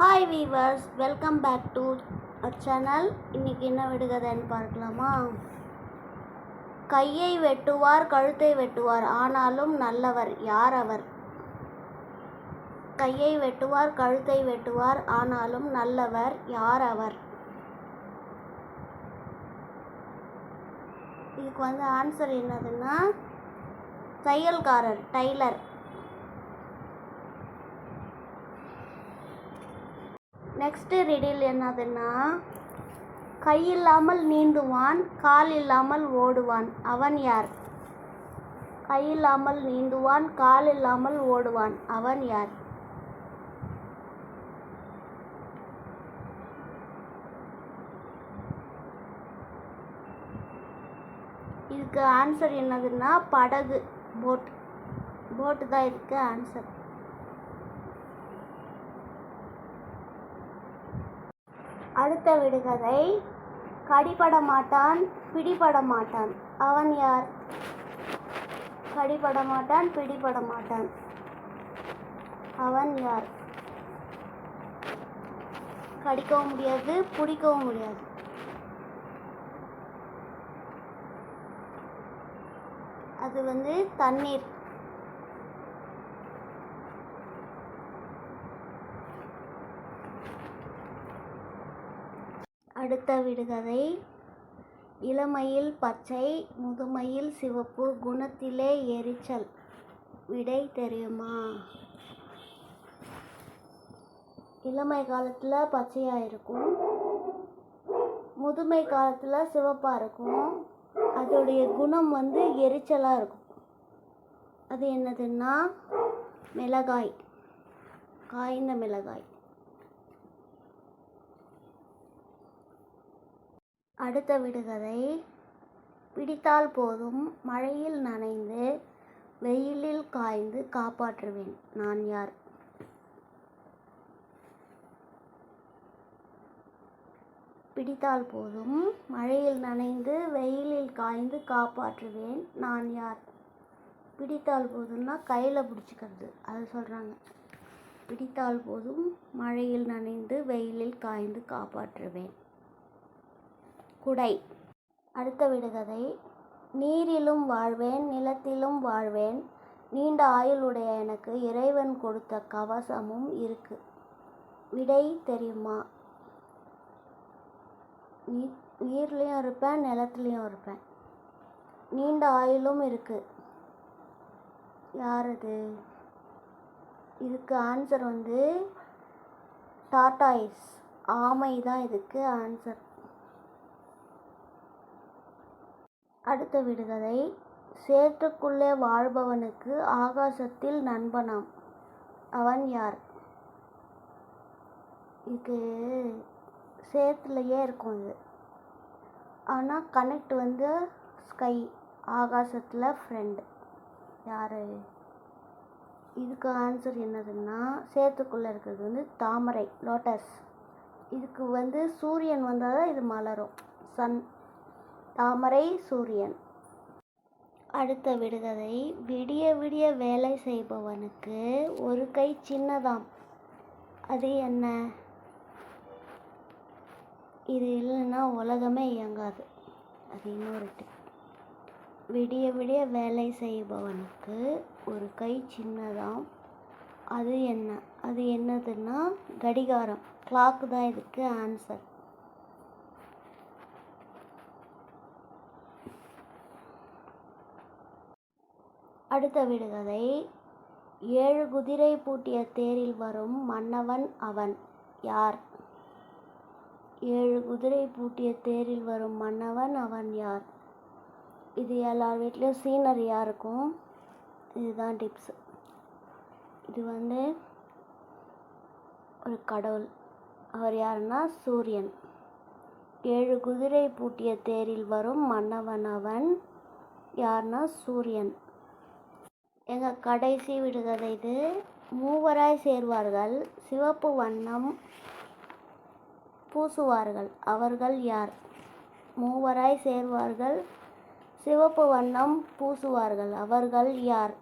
Hi viewers welcome back to channel இன்றைக்கி என்ன விடுகதைன்னு பார்க்கலாமா? கையை வெட்டுவார் கழுத்தை வெட்டுவார் ஆனாலும் நல்லவர் யார் அவர்? கையை வெட்டுவார் கழுத்தை வெட்டுவார் ஆனாலும் நல்லவர் யார் அவர்? இதுக்கு வந்து ஆன்சர் என்னதுன்னா தையல்காரர் டைலர். நெக்ஸ்ட்டு ரிடில் என்னதுன்னா கை இல்லாமல் நீந்துவான் கால் இல்லாமல் ஓடுவான். அவன் யார்? கை இல்லாமல் நீந்துவான் கால் இல்லாமல் ஓடுவான். அவன் யார்? இதுக்கு ஆன்சர் என்னதுன்னா படகு. போட் போட்டு தான் இருக்குது ஆன்சர் அடுத்த விடுகதை. கடிபட மாட்டான் பிடிபட மாட்டான் அவன் யார்? கடிபட மாட்டான் பிடிபட மாட்டான் அவன் யார்? கடிக்கவும் முடியாது பிடிக்கவும் முடியாது. அது வந்து தண்ணீர். அடுத்த விடுகதை. இளமையில் பச்சை முதுமையில் சிவப்பு குணத்திலே எரிச்சல். விடை தெரியுமா? இளமை காலத்தில் பச்சையாக இருக்கும். முதுமை காலத்தில் சிவப்பாக இருக்கும். அதோடைய குணம் வந்து எரிச்சலாக இருக்கும். அது என்னதுன்னா மிளகாய். காய்ந்த மிளகாய். அடுத்த விடுகதை. பிடித்தால் போதும் மழையில் நனைந்து வெயிலில் காய்ந்து காப்பாற்றுவேன் நான் யார்? பிடித்தால் போதும் மழையில் நனைந்து வெயிலில் காய்ந்து காப்பாற்றுவேன் நான் யார்? பிடித்தால் போதும்னா கையில் பிடிச்சிக்கிறது அது சொல்கிறாங்க பிடித்தால் போதும் மழையில் நனைந்து வெயிலில் காய்ந்து காப்பாற்றுவேன். குடை. அடுத்த விடுகதை. நீரிலும் வாழ்வேன் நிலத்திலும் வாழ்வேன். நீண்ட ஆயுளுடைய எனக்கு இறைவன் கொடுத்த கவசமும் இருக்கு. விடை தெரியுமா? நீ நீர்லேயும் இருப்பேன் நிலத்துலேயும் இருப்பேன். நீண்ட ஆயுளும் இருக்குது யார் அது? இதுக்கு ஆன்சர் வந்து டாட்டாய்ஸ் ஆமை தான் இதுக்கு ஆன்சர் அடுத்த விடுகதை சேற்றுக்குள்ளே வாழ்பவனுக்கு ஆகாசத்தில் நண்பனாம். அவன் யார்? இதுக்கு சேத்துலையே இருக்கும் இது. ஆனால் கனெக்ட் வந்து ஸ்கை ஆகாசத்தில் ஃப்ரெண்டு யார்? இதுக்கு ஆன்சர் என்னதுன்னா சேத்துக்குள்ளே இருக்கிறது வந்து தாமரை லோட்டஸ் இதுக்கு வந்து சூரியன் வந்தால் தான் இது மலரும். சன் தாமரை சூரியன். அடுத்த விடுகதை விடிய விடிய வேலை செய்பவனுக்கு ஒரு கை சின்னதாம். அது என்ன? இது இல்லைன்னா உலகமே இயங்காது. அது இன்னொரு விடிய விடிய வேலை செய்பவனுக்கு ஒரு கை சின்னதாம். அது என்ன? அது என்னதுன்னா கடிகாரம். கிளாக்கு தான் இதுக்கு ஆன்சர் அடுத்த விடுகதை. ஏழு குதிரை பூட்டிய தேரில் வரும் மன்னவன் அவன். யார்? ஏழு குதிரை பூட்டிய தேரில் வரும் மன்னவன் அவன் யார்? இது எல்லார் வீட்லேயும் சீனரியாக இருக்கும் இதுதான் டிப்ஸ் இது வந்து ஒரு கடவுள். அவர் யாருன்னா? சூரியன். ஏழு குதிரை பூட்டிய தேரில் வரும் மன்னவன் அவன். யார்னா? சூரியன். எங்கள் கடைசி விடுகதை இது. மூவராய் சேர்வார்கள். சிவப்பு வண்ணம் பூசுவார்கள். அவர்கள் யார்? மூவராய் சேர்வார்கள். சிவப்பு வண்ணம் பூசுவார்கள். அவர்கள் யார்?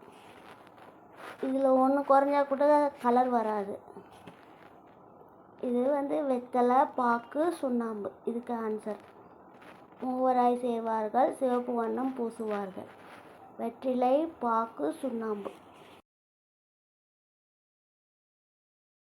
இதில் ஒன்று குறைஞ்சா கூட கலர் வராது. இது வந்து வெத்தலை பாக்கு சுண்ணாம்பு. இதுக்கு ஆன்சர் மூவராய் செய்வார்கள் சிவப்பு வண்ணம் பூசுவார்கள். வெற்றிலை பாக்கு சுண்ணாம்பு.